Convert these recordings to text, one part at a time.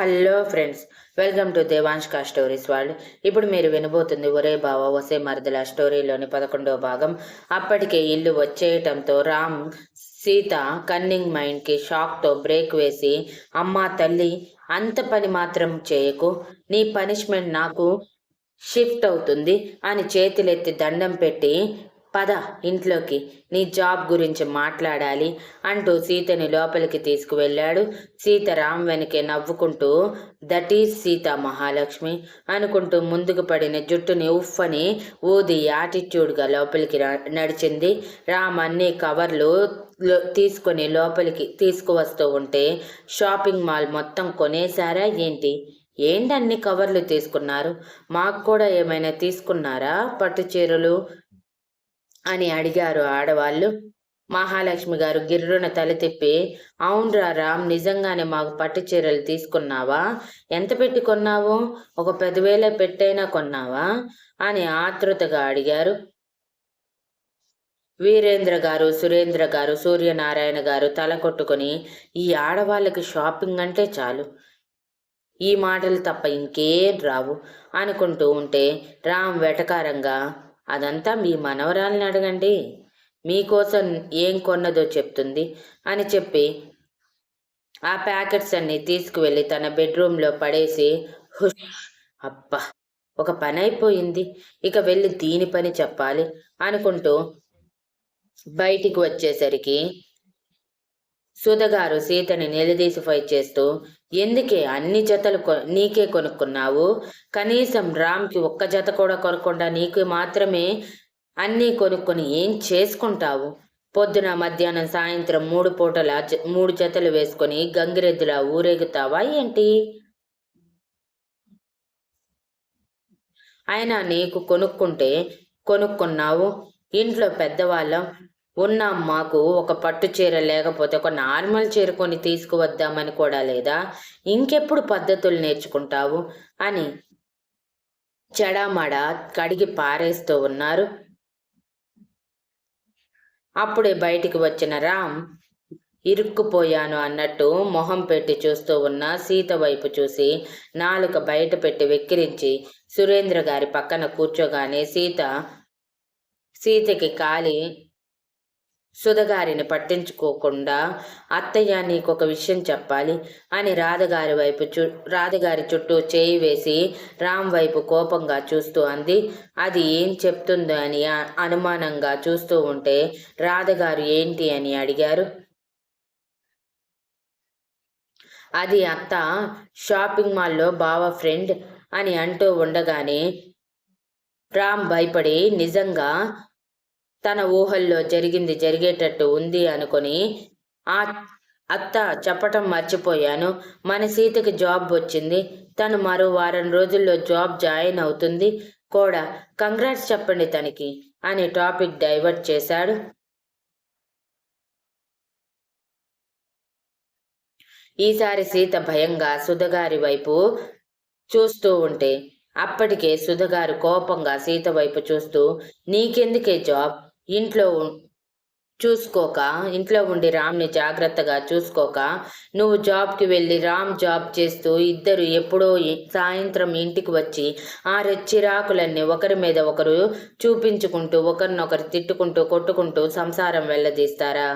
Hello friends welcome to దేవాంష్కా stories world. ఇప్పుడు మీరు వినబోతుంది ఒరే బావ ఒసే మరదల స్టోరీలోని పదకొండవ భాగం. అప్పటికే ఇల్లు వచ్చేయటంతో రామ్ సీత కన్నింగ్ మైండ్కి షాక్తో బ్రేక్ వేసి అమ్మా తల్లి అంత పని మాత్రం చేయకు నీ పనిష్మెంట్ నాకు షిఫ్ట్ అవుతుంది అని చేతులెత్తి దండం పెట్టి పద ఇంట్లోకి నీ జాబ్ గురించి మాట్లాడాలి అంటూ సీతని లోపలికి తీసుకువెళ్ళాడు. సీత రామ్ వెనకే నవ్వుకుంటూ దట్ ఈజ్ సీత మహాలక్ష్మి అనుకుంటూ ముందుకు పడిన జుట్టుని ఉఫ్ఫని ఊది యాటిట్యూడ్గా లోపలికి నడిచింది. రామ్ అన్ని కవర్లు తీసుకొని లోపలికి తీసుకువస్తూ ఉంటే షాపింగ్ మాల్ మొత్తం కొనేసారా ఏంటి? ఏంటన్ని కవర్లు తీసుకున్నారు? మాకు కూడా ఏమైనా తీసుకున్నారా పట్టు చీరలు? అని అడిగారు ఆడవాళ్ళు. మహాలక్ష్మి గారు గిర్రున తల తిప్పి అవునరా రామ్ నిజంగానే మాకు పట్టు చీరలు తీసుకున్నావా? ఎంత పెట్టి కొన్నావు? ఒక పదివేల పెట్టైనా కొన్నావా? అని ఆతృతగా అడిగారు. వీరేంద్ర గారు సురేంద్ర గారు సూర్యనారాయణ గారు తల కొట్టుకొని ఈ ఆడవాళ్ళకి షాపింగ్ అంటే చాలు. ఈ మాటలు తప్ప ఇంకేం రావు అనుకుంటూ ఉంటే రామ్ వెటకారంగా అదంతా మీ మనవరాలని అడగండి. మీకోసం ఏం కొన్నదో చెప్తుంది అని చెప్పి ఆ ప్యాకెట్స్ అన్ని తీసుకువెళ్ళి తన బెడ్రూమ్లో పడేసి హుష్ అబ్బా ఒక పని అయిపోయింది. ఇక వెళ్ళి దీని పని చెప్పాలి అనుకుంటూ బయటికి వచ్చేసరికి సుధగారు సీతని నిలదీసి ఫైట్ చేస్తూ ఎందుకే అన్ని జతలు కొ- నీకే కొనుక్కున్నావు? కనీసం రామ్కి ఒక్క జత కూడా కొనకుండా నీకు మాత్రమే అన్నీ కొనుక్కొని ఏం చేసుకుంటావు? పొద్దున మధ్యాహ్నం సాయంత్రం మూడు పూటల మూడు జతలు వేసుకొని గంగిరెద్దులా ఊరేగుతావా ఏంటి? అయినా నీకు కొనుక్కుంటే కొనుక్కున్నావు. ఇంట్లో పెద్దవాళ్ళం. ఉన్నాం మాకు ఒక పట్టు చీర లేకపోతే ఒక నార్మల్ చీర కొని తీసుకువద్దామని కూడా లేదా? ఇంకెప్పుడు పద్ధతులు నేర్చుకుంటావు? అని చెడామడ కడిగి పారేస్తూ ఉన్నారు. అప్పుడే బయటికి వచ్చిన రామ్ ఇరుక్కుపోయాను అన్నట్టు మొహం పెట్టి చూస్తూ ఉన్న సీత వైపు చూసి నాలుక బయట పెట్టి వెక్కిరించి సురేంద్ర గారి పక్కన కూర్చోగానే సీత సీతకి కాలి సుధగారిని పట్టించుకోకుండా అత్తయ్య నీకొక విషయం చెప్పాలి అని రాధగారి వైపు చు రాధగారి చుట్టూ చేయి వేసి రామ్ వైపు కోపంగా చూస్తూ అంది. అది ఏం చెప్తుందో అని అనుమానంగా చూస్తూ ఉంటే రాధగారు ఏంటి అని అడిగారు. అది అత్త షాపింగ్ మాల్లో బావ ఫ్రెండ్ అని అంటూ ఉండగానే రామ్ భయపడి నిజంగా తన ఊహల్లో జరిగింది జరిగేటట్టు ఉంది అనుకొని ఆ అత్త చెప్పటం మర్చిపోయాను. మన సీతకి జాబ్ వచ్చింది. తను మరో వారం రోజుల్లో జాబ్ జాయిన్ అవుతుంది. కూడా కంగ్రాట్స్ చెప్పండి తనకి అని టాపిక్ డైవర్ట్ చేశాడు. ఈసారి సీత భయంగా సుధగారి వైపు చూస్తూ ఉంటే అప్పటికే సుధగారు కోపంగా సీత వైపు చూస్తూ నీకెందుకే జాబ్? ఇంట్లో ఉం- చూసుకోక ఇంట్లో ఉండి రామ్ని జాగ్రత్తగా చూసుకోక నువ్వు జాబ్కి వెళ్ళి రామ్ జాబ్ చేస్తూ ఇద్దరు ఎప్పుడో సాయంత్రం ఇంటికి వచ్చి ఆ రెచ్చిరాకులన్నీ ఒకరి మీద ఒకరు చూపించుకుంటూ ఒకరినొకరు తిట్టుకుంటూ కొట్టుకుంటూ సంసారం వెళ్ళదీస్తారా?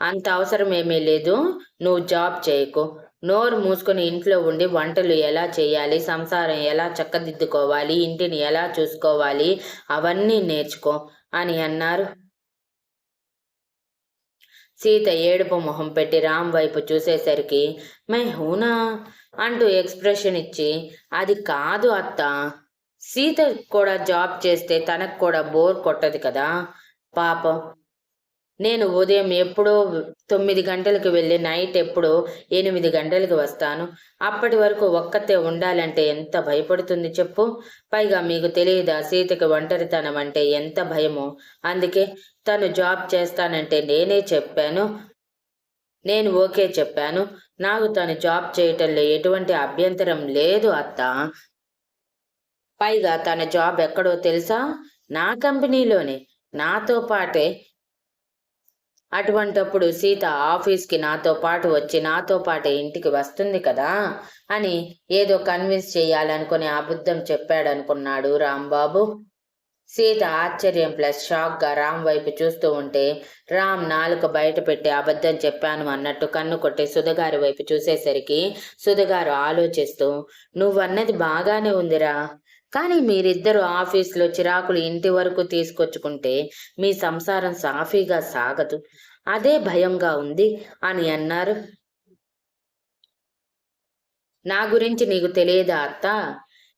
అంత అవసరం ఏమీ లేదు. నువ్వు జాబ్ చేయకు. నోరు మూసుకొని ఇంట్లో ఉండి వంటలు ఎలా చేయాలి సంసారం ఎలా చక్కదిద్దుకోవాలి ఇంటిని ఎలా చూసుకోవాలి అవన్నీ నేర్చుకో అని అన్నారు. సీత ఏడుపు మొహం పెట్టి రామ్ వైపు చూసేసరికి మై హూనా? అంటూ ఎక్స్ప్రెషన్ ఇచ్చి అది కాదు అత్త. సీత కూడా జాబ్ చేస్తే తనకు కూడా బోర్ కొట్టదు కదా. పాపం నేను ఉదయం ఎప్పుడో తొమ్మిది గంటలకు వెళ్ళి నైట్ ఎప్పుడో ఎనిమిది గంటలకు వస్తాను. అప్పటి వరకు ఒక్కతే ఉండాలంటే ఎంత భయపడుతుంది చెప్పు? పైగా మీకు తెలియదా సీతకి ఒంటరితనం అంటే ఎంత భయమో? అందుకే తను జాబ్ చేస్తానంటే నేనే చెప్పాను. నేను ఓకే చెప్పాను. నాకు తను జాబ్ చేయటంలో ఎటువంటి అభ్యంతరం లేదు అత్త. పైగా తన జాబ్ ఎక్కడో తెలుసా? నా కంపెనీలోనే. నాతో పాటే అటువంటప్పుడు సీత ఆఫీస్కి నాతో పాటు వచ్చి నాతో పాటు ఇంటికి వస్తుంది కదా అని ఏదో కన్విన్స్ చేయాలనుకుని అబద్ధం చెప్పాడనుకున్నాడు రాంబాబు. సీత ఆశ్చర్యం ప్లస్ షాక్గా రామ్ వైపు చూస్తూ ఉంటే రామ్ నాలుక బయట పెట్టి అబద్ధం చెప్పాను అన్నట్టు కన్ను కొట్టి సుధగారి వైపు చూసేసరికి సుధగారు ఆలోచిస్తూ నువ్వన్నది బాగానే ఉందిరా. కానీ మీరిద్దరు ఆఫీస్లో చిరాకులు ఇంటి వరకు తీసుకొచ్చుకుంటే మీ సంసారం సాఫీగా సాగదు. అదే భయంగా ఉంది అని అన్నారు. నా గురించి నీకు తెలియదా అత్త?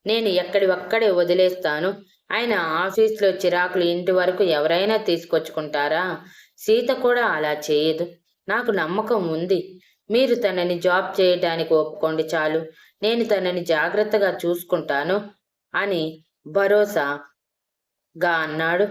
నేను ఎక్కడి ఒక్కడే వదిలేస్తాను. ఆయన ఆఫీస్లో చిరాకులు ఇంటి వరకు ఎవరైనా తీసుకొచ్చుకుంటారా? సీత కూడా అలా చేయదు. నాకు నమ్మకం ఉంది. మీరు తనని జాబ్ చేయడానికి ఒప్పుకోండి చాలు. నేను తనని జాగ్రత్తగా చూసుకుంటాను. అని భరోసాగా అన్నాడు.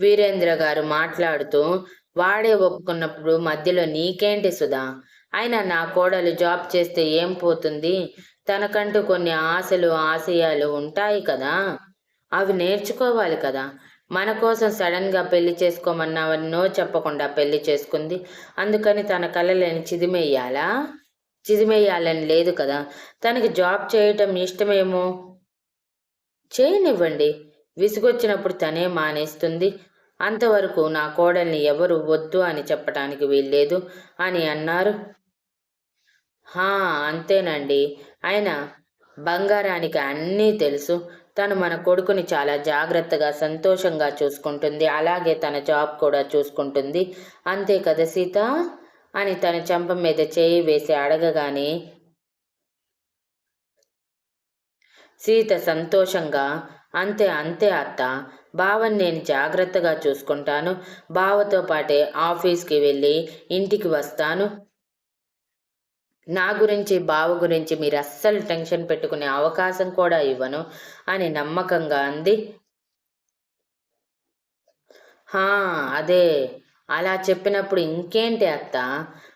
వీరేంద్ర గారు మాట్లాడుతూ వాడే ఒప్పుకున్నప్పుడు మధ్యలో నీకేంటి సుధా? అయినా నా కోడలు జాబ్ చేస్తే ఏం పోతుంది? తనకంటూ కొన్ని ఆశలు ఆశయాలు ఉంటాయి కదా? అవి నేర్చుకోవాలి కదా? మన కోసం సడన్గా పెళ్ళి చేసుకోమన్నావన్నో చెప్పకుండా పెళ్ళి చేసుకుంది. అందుకని తన కలలేని చిదిమేయాలా? చిదిమేయాలని లేదు కదా. తనకి జాబ్ చేయటం ఇష్టమేమో? చేయనివ్వండి. విసుగొచ్చినప్పుడు తనే మానేస్తుంది. అంతవరకు నా కోడల్ని ఎవరు వద్దు అని చెప్పటానికి వీల్లేదు అని అన్నారు. హా అంతేనండి. ఆయన బంగారానికి అన్నీ తెలుసు. తను మన కొడుకుని చాలా జాగ్రత్తగా సంతోషంగా చూసుకుంటుంది. అలాగే తన జాబ్ కూడా చూసుకుంటుంది. అంతే కదా సీత? అని తన చెంప మీద చేయి వేసి అడగగానే సీత సంతోషంగా అంతే అంతే అత్త బావని నేను జాగ్రత్తగా చూసుకుంటాను. బావతో పాటే ఆఫీస్కి వెళ్ళి ఇంటికి వస్తాను. నా గురించి బావ గురించి మీరు అస్సలు టెన్షన్ పెట్టుకునే అవకాశం కూడా ఇవ్వను అని నమ్మకంగా అంది. హా అదే అలా చెప్పినప్పుడు ఇంకేంటి అత్త?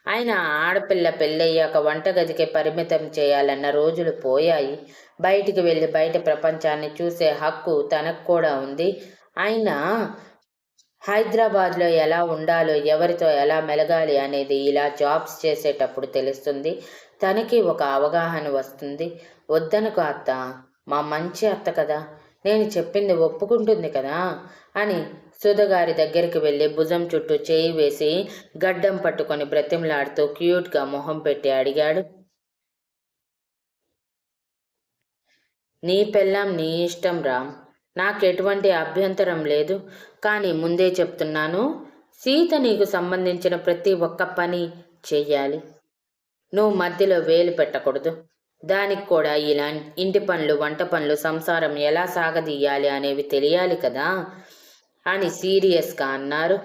ఆయన ఆడపిల్ల పెళ్ళయ్యాక వంటగదికి పరిమితం చేయాలన్న రోజులు పోయాయి. బయటికి వెళ్ళి బయట ప్రపంచాన్ని చూసే హక్కు తనకు కూడా ఉంది. ఆయన హైదరాబాద్లో ఎలా ఉండాలో ఎవరితో ఎలా మెలగాలి అనేది ఇలా జాబ్స్ చేసేటప్పుడు తెలుస్తుంది. తనకి ఒక అవగాహన వస్తుంది. వద్దనుకో అత్త మా మంచి అత్త కదా. నేను చెప్పింది ఒప్పుకుంటుంది కదా అని సుధగారి దగ్గరికి వెళ్ళి భుజం చుట్టూ చేయి వేసి గడ్డం పట్టుకొని బ్రతిమలాడుతూ క్యూట్గా మొహం పెట్టి అడిగాడు. నీ పెళ్ళాం నీ ఇష్టం రామ్ నాకు ఎటువంటి అభ్యంతరం లేదు. కానీ ముందే చెప్తున్నాను సీత నీకు సంబంధించిన ప్రతి ఒక్క పని చెయ్యాలి. నువ్వు మధ్యలో వేలు పెట్టకూడదు. దానికి కూడా ఇలా ఇంటి పనులు వంట పనులు సంసారం ఎలా సాగదీయాలి అనేవి తెలియాలి కదా? అని సీరియస్గా అన్నారు.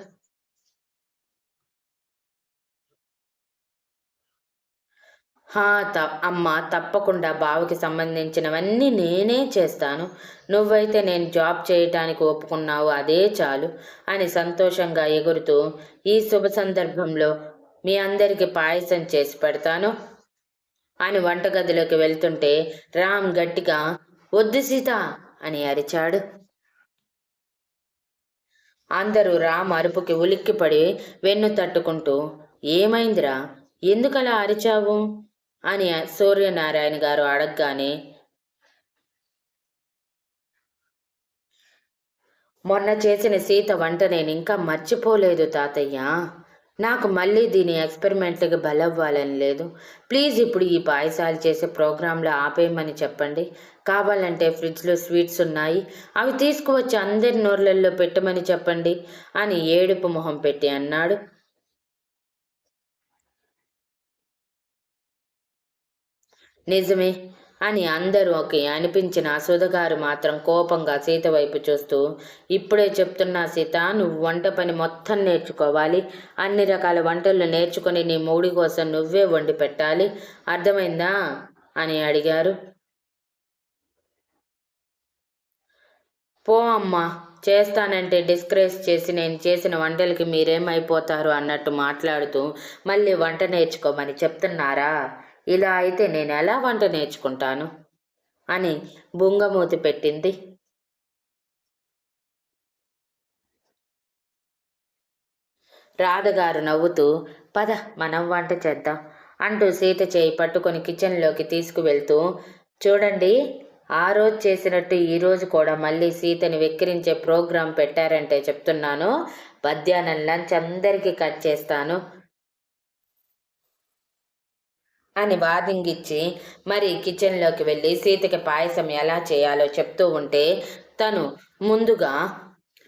హా త అమ్మ తప్పకుండా బావకి సంబంధించినవన్నీ నేనే చేస్తాను. నువ్వైతే నేను జాబ్ చేయటానికి ఒప్పుకున్నావు అదే చాలు అని సంతోషంగా ఎగురుతూ ఈ శుభ సందర్భంలో మీ అందరికీ పాయసం చేసి పెడతాను. అని వంటగదిలోకి వెళ్తుంటే రామ్ గట్టిగా వద్దు సీత అని అరిచాడు. అందరూ రామ్ అరుపుకి ఉలిక్కిపడి వెన్ను తట్టుకుంటూ ఏమైందిరా? ఎందుకలా అరిచావు? అని సూర్యనారాయణ గారు అడగగానే మొన్న చేసిన సీత వంట నేను ఇంకా మర్చిపోలేదు తాతయ్య. నాకు మళ్ళీ దీని ఎక్స్పెరిమెంట్లకి బలవ్వాలని లేదు. ప్లీజ్ ఇప్పుడు ఈ పాయసాలు చేసే ప్రోగ్రాంలో ఆపేయమని చెప్పండి. కావాలంటే ఫ్రిడ్జ్లో స్వీట్స్ ఉన్నాయి. అవి తీసుకువచ్చి అందరి నోర్లల్లో పెట్టమని చెప్పండి అని ఏడుపు మొహం పెట్టి అన్నాడు. నిజమే అని అందరూకి అనిపించిన సుధగారు మాత్రం కోపంగా సీత వైపు చూస్తూ ఇప్పుడే చెప్తున్నా సీత నువ్వు వంట పని మొత్తం నేర్చుకోవాలి. అన్ని రకాల వంటలు నేర్చుకుని నీ మూడి కోసం నువ్వే వండి పెట్టాలి. అర్థమైందా? అని అడిగారు. పో అమ్మా చేస్తానంటే డిస్కరేజ్ చేసి నేను చేసిన వంటలకి మీరేమైపోతారు అన్నట్టు మాట్లాడుతూ మళ్ళీ వంట నేర్చుకోమని చెప్తున్నారా? ఇలా అయితే నేను ఎలా వంట నేర్చుకుంటాను? అని బుంగమూతి పెట్టింది. రాధగారు నవ్వుతూ పద మనం వంట చేద్దాం అంటూ సీత చేయి పట్టుకొని కిచెన్లోకి తీసుకువెళ్తూ చూడండి ఆ రోజు చేసినట్టు ఈరోజు కూడా మళ్ళీ సీతని వెక్కిరించే ప్రోగ్రాం పెట్టారంటే చెప్తున్నాను. మధ్యాహ్నం లంచ్ అందరికీ కట్ చేస్తాను. అని వాదింగిచ్చి ఇచ్చి మరి కిచెన్లోకి వెళ్ళి సీతకి పాయసం ఎలా చేయాలో చెప్తూ ఉంటే తను ముందుగా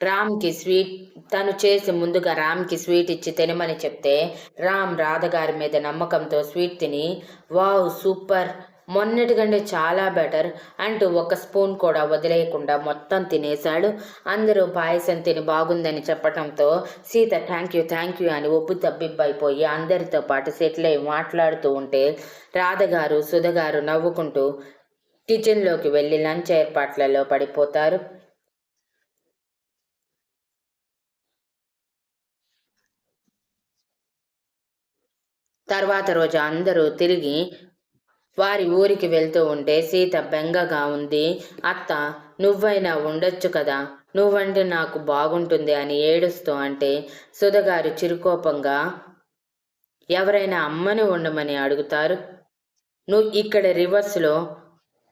రామ్కి స్వీట్ తను చేసి ముందుగా రామ్కి స్వీట్ ఇచ్చి తినమని చెప్తే రామ్ రాధగారి మీద నమ్మకంతో స్వీట్ తిని వావ్ సూపర్! మొన్నటి కంటే చాలా బెటర్ అంటూ ఒక స్పూన్ కూడా వదిలేయకుండా మొత్తం తినేశాడు. అందరూ పాయసం తిని బాగుందని చెప్పడంతో Sita thank you thank you అని ఒప్పు తబ్బిబ్బైపోయి అందరితో పాటు సెటిల్ అయి మాట్లాడుతూ ఉంటే రాధగారు సుధగారు నవ్వుకుంటూ కిచెన్లోకి వెళ్ళి లంచ్ ఏర్పాట్లలో పడిపోతారు. తర్వాత రోజు అందరూ తిరిగి వారి ఊరికి వెళ్తూ ఉంటే సీత బెంగగా ఉంది. అత్త నువ్వైనా ఉండొచ్చు కదా? నువ్వంటే నాకు బాగుంటుంది అని ఏడుస్తూ అంటే సుధగారు చిరుకోపంగా ఎవరైనా అమ్మని ఉండమని అడుగుతారు? నువ్వు ఇక్కడ రివర్స్లో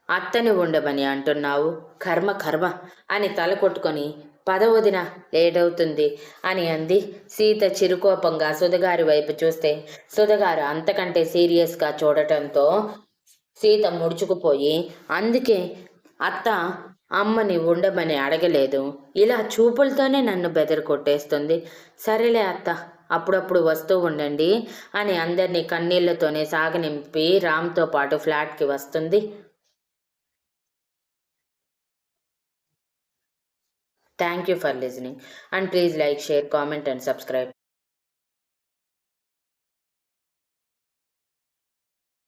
అత్తని ఉండమని అంటున్నావు. కర్మ కర్మ అని తల కొట్టుకొని పదవదిన లేట్ అవుతుంది అని అంది సీత చిరుకోపంగా సుధగారి వైపు చూస్తే. సుధగారు అంతకంటే సీరియస్గా చూడటంతో సీత ముడుచుకుపోయి అందుకే అత్త అమ్మని ఉండమని అడగలేదు. ఇలా చూపులతోనే నన్ను బెదరు కొట్టేస్తుంది సరేలే అత్త అప్పుడప్పుడు వస్తూ ఉండండి అని అందరినీ కన్నీళ్ళతోనే సాగనింపి రామ్తో పాటు ఫ్లాట్కి వస్తుంది. Thank you for listening. And please like share comment and subscribe.